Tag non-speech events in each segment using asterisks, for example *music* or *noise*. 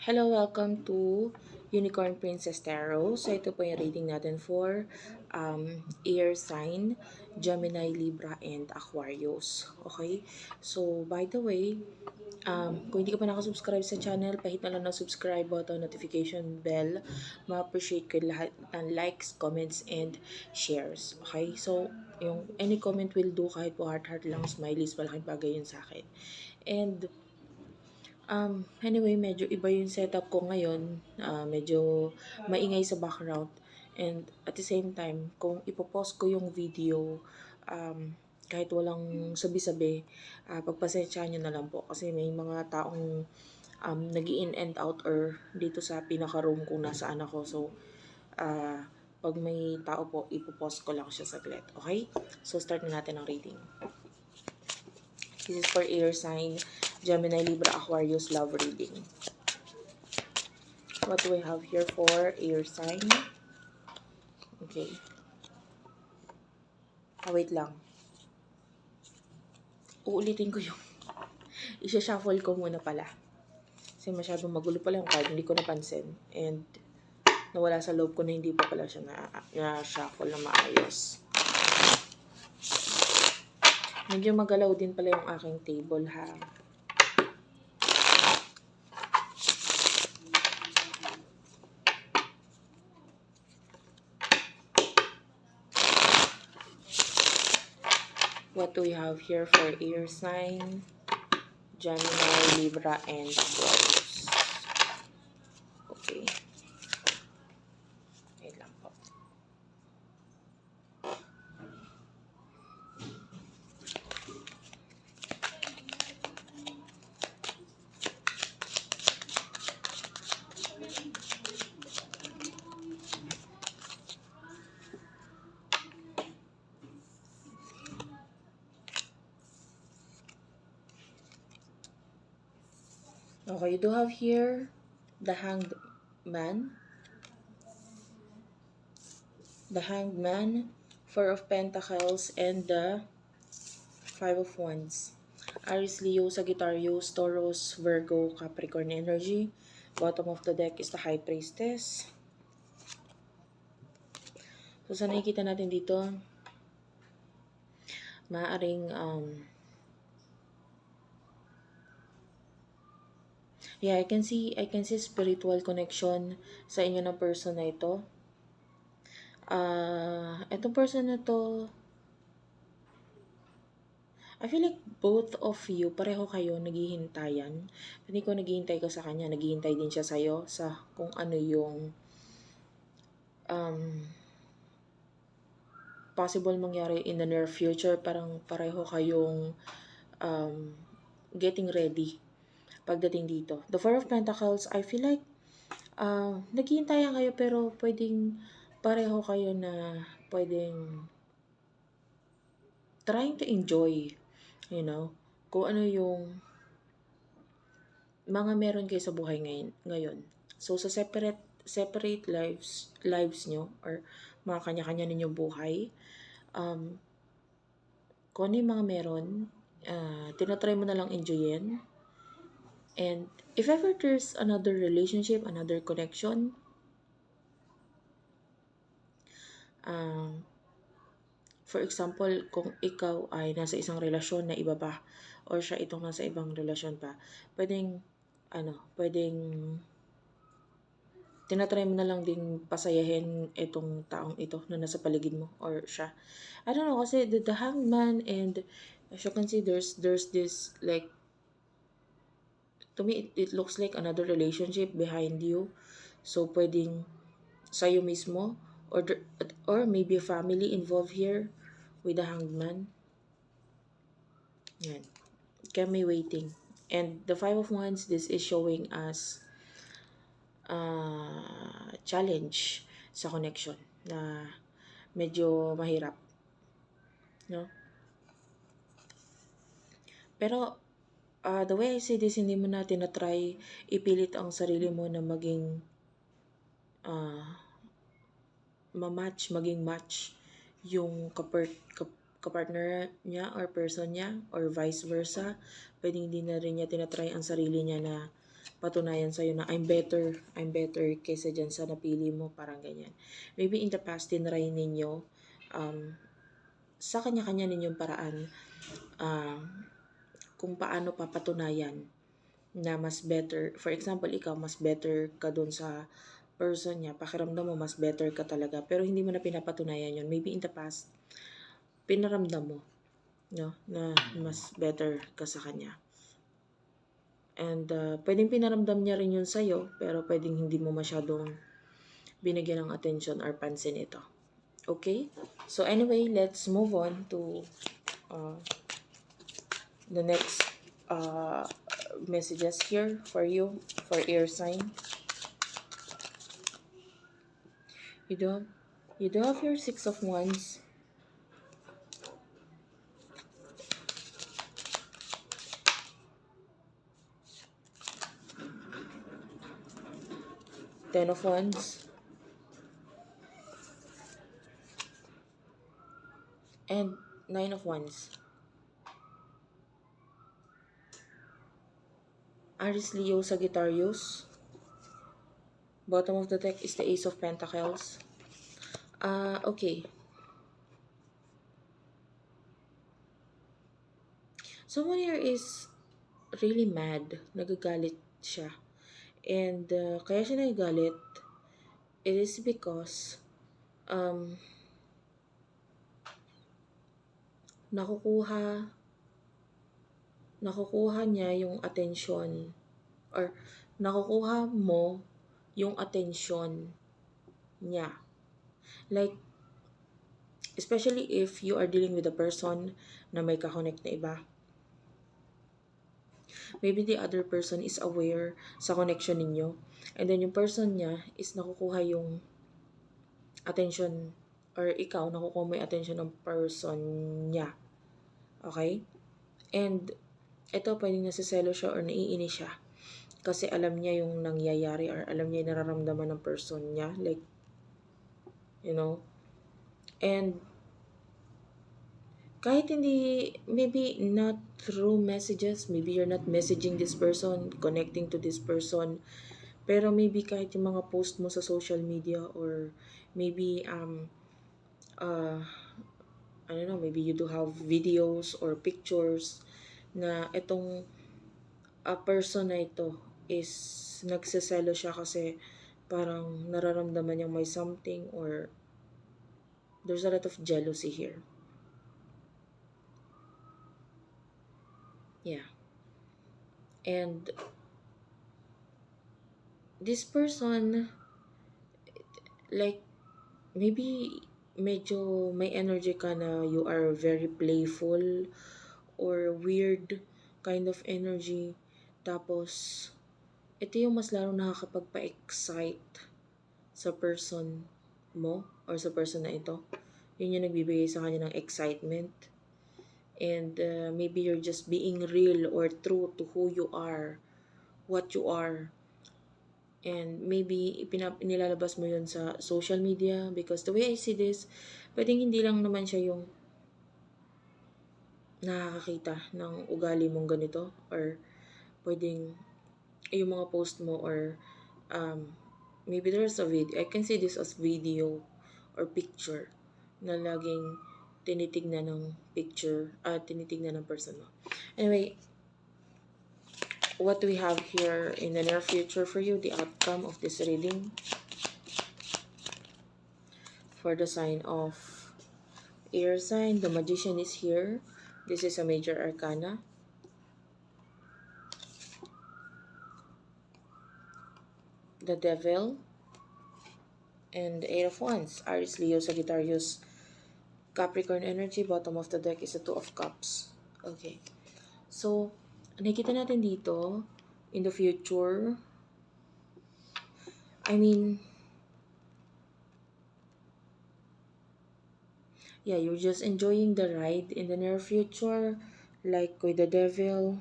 Hello, welcome to Unicorn Princess Tarot. So, ito po yung reading natin for um, air sign, Gemini, Libra, and Aquarius. Okay? So, by the way, um, kung hindi ka pa nakasubscribe sa channel, pahit na lang ng subscribe button, notification bell. Ma-appreciate ko lahat ng likes, comments, and shares. Okay? So, yung any comment will do kahit po heart-heart lang, smileys, malaking bagay yun sa akin. And, Um, anyway, medyo iba yung setup ko ngayon. Ah, medyo maingay sa background. And at the same time, kung ipopost ko yung video, um, kahit walang sabi-sabi, ah, pagpasensyahan nyo na lang po. Kasi may mga taong um, nag in and out or dito sa pinaka-room kung nasaan ako. So, ah, pag may tao po, ipopost ko lang siya saglit. Okay? So, start na natin ang reading. This is for air sign, Gemini, Libra, Aquarius, love reading. What do we have here for air sign? Okay. Ah, wait lang. Uulitin ko yung... *laughs* Isha-shuffle ko muna pala. Kasi masyadong magulo pala yung card. Hindi ko napansin. And nawala sa loob ko na hindi pa pala siya na, na-shuffle na maayos. Medyo magalaw din pala yung aking table ha. What do we have here for air sign? Gemini, Libra, and Aquarius. Okay. Wait lang po. Okay, you do have here the hanged man. The hanged man, four of pentacles, and the five of wands. Aries, Leo, Sagittarius, Taurus, Virgo, Capricorn energy. Bottom of the deck is the high priestess. So, sa nakikita natin dito, maaring um, Yeah, I can see I can see spiritual connection sa inyo ng person na ito. Ah, uh, itong person na to I feel like both of you, pareho kayo naghihintayan. Hindi ko naghihintay ka sa kanya, naghihintay din siya sa'yo sa kung ano yung um, possible mangyari in the near future. Parang pareho kayong um, getting ready pagdating dito. The Four of Pentacles, I feel like uh, naghihintayan kayo pero pwedeng pareho kayo na pwedeng trying to enjoy, you know, kung ano yung mga meron kayo sa buhay ngayon. ngayon. So, sa separate separate lives lives nyo or mga kanya-kanya ninyong buhay, um, kung ano yung mga meron, uh, tinatry mo na lang enjoyin And if ever there's another relationship, another connection, um, for example, kung ikaw ay nasa isang relasyon na iba pa, or siya itong nasa ibang relasyon pa, pwedeng, ano, pwedeng, tinatry mo na lang din pasayahin itong taong ito na nasa paligid mo, or siya. I don't know, kasi the, the hangman and, as you can see, there's, there's this, like, to me, it, it looks like another relationship behind you. So, pwedeng sa'yo mismo or, or maybe family involved here with the hanged man. Yan. May waiting. And the Five of Wands, this is showing us uh, challenge sa connection na medyo mahirap. No? Pero uh, the way I say this, hindi mo natin na-try ipilit ang sarili mo na maging uh, ma-match, maging match yung kapart, kap, kapartner niya or person niya or vice versa. Pwedeng hindi na rin niya tinatry ang sarili niya na patunayan sa'yo na I'm better, I'm better kaysa dyan sa napili mo, parang ganyan. Maybe in the past, tinry ninyo, um, sa kanya-kanya ninyong paraan, ah, kung paano papatunayan na mas better. For example, ikaw, mas better ka dun sa person niya. Pakiramdam mo, mas better ka talaga. Pero hindi mo na pinapatunayan yun. Maybe in the past, pinaramdam mo, no, na mas better ka sa kanya. And uh, pwedeng pinaramdam niya rin yun sa'yo, pero pwedeng hindi mo masyadong binigyan ng attention or pansin ito. Okay? So anyway, let's move on to uh, the next uh, messages here for you, for air sign. You do you do have your six of wands. Ten of wands. And nine of wands. Aries, Leo, Sagittarius. Bottom of the deck is the Ace of Pentacles. Ah, okay. Someone here is really mad. Nagagalit siya. And uh, kaya siya nagagalit, it is because um, nakukuha nakukuha niya yung attention or nakukuha mo yung attention niya. Like, especially if you are dealing with a person na may kakonect na iba. Maybe the other person is aware sa connection ninyo. And then yung person niya is nakukuha yung attention or ikaw nakukuha mo yung attention ng person niya. Okay? And ito pwedeng nasiselo siya or naiinis siya. Kasi alam niya yung nangyayari or alam niya yung nararamdaman ng person niya. Like, you know? And kahit hindi, maybe not through messages, maybe you're not messaging this person, connecting to this person, pero maybe kahit yung mga post mo sa social media or maybe, um, uh, I don't know, maybe you do have videos or pictures na itong a person na ito is nagseselo siya kasi parang nararamdaman niyang may something or there's a lot of jealousy here. Yeah. And this person, like, maybe medyo may energy ka na you are very playful or weird kind of energy. Tapos, ito yung mas lalo nakakapagpa-excite sa person mo or sa person na ito. Yun yung nagbibigay sa kanya ng excitement. And uh, maybe you're just being real or true to who you are, what you are. And maybe ipinap nilalabas mo yun sa social media because the way I see this, pwedeng hindi lang naman siya yung nakakakita ng ugali mong ganito or pwedeng yung mga post mo or um, maybe there's a video, I can see this as video or picture na laging tinitignan ng picture, uh, tinitignan ng person mo. Anyway, what we have here in the near future for you, the outcome of this reading for the sign of air sign, the magician is here. This is a major arcana. The devil and eight of wands. Aries, Leo, Sagittarius, Capricorn energy. Bottom of the deck is the two of cups. Okay. So, nakikita natin dito, in the future, I mean, yeah, you're just enjoying the ride in the near future, like with the devil.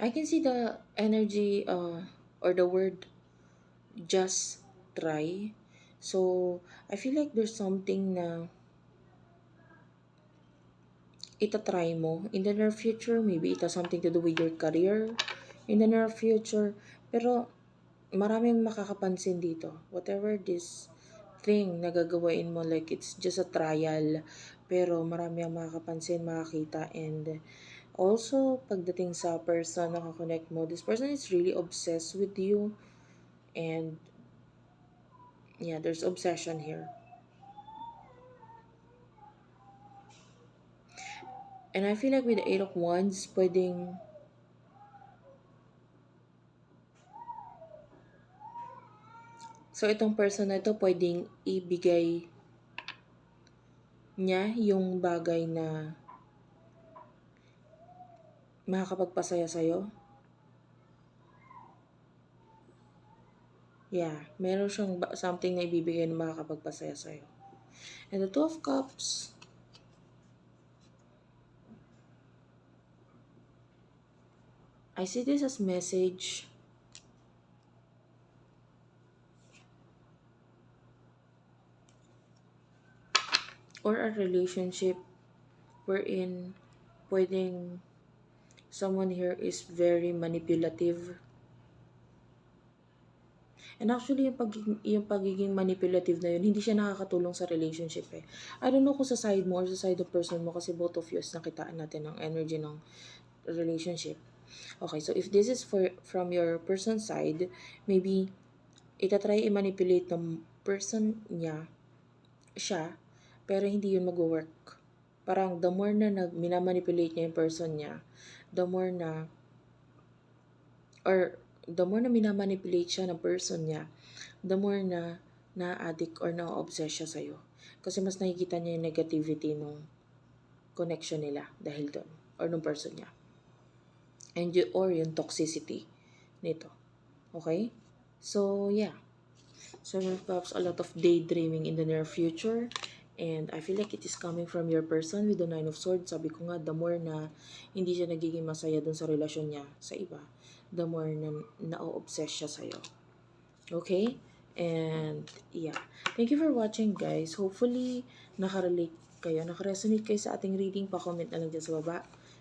I can see the energy uh, or the word just try. So, I feel like there's something na itatry mo in the near future. Maybe it has something to do with your career in the near future. Pero, maraming makakapansin dito. Whatever this thing na gagawain mo, like it's just a trial. Pero, marami ang makakapansin, makakita. And, also, pagdating sa person na kakonect mo, this person is really obsessed with you. And, yeah, there's obsession here. And I feel like with the Eight of Wands, pwedeng So, itong person na ito, pwedeng ibigay niya yung bagay na makakapagpasaya sa'yo. Yeah, meron siyang something na ibibigay na makakapagpasaya sa'yo. And the Two of Cups, I see this as message or a relationship wherein pwedeng someone here is very manipulative. And actually, yung pagiging, yung pagiging manipulative na yun, hindi siya nakakatulong sa relationship eh. I don't know kung sa side mo or sa side of person mo kasi both of you is nakitaan natin ng energy ng relationship. Okay, so if this is for from your person side, maybe itatry i-manipulate ng person niya siya, pero hindi yun mag-work. Parang the more na nag minamanipulate niya yung person niya, the more na or the more na minamanipulate siya ng person niya, the more na na-addict or na-obsess siya sa'yo. Kasi mas nakikita niya yung negativity nung connection nila dahil doon or nung person niya. And you, or yung toxicity nito. Okay? So, yeah. So, perhaps a lot of daydreaming in the near future. And I feel like it is coming from your person with the Nine of Swords. Sabi ko nga, the more na hindi siya nagiging masaya dun sa relasyon niya sa iba, the more na na-obsess siya sa'yo. Okay? And, yeah. Thank you for watching, guys. Hopefully, nakarelate kayo, nakaresonate kayo sa ating reading. Pa-comment na lang dyan sa baba.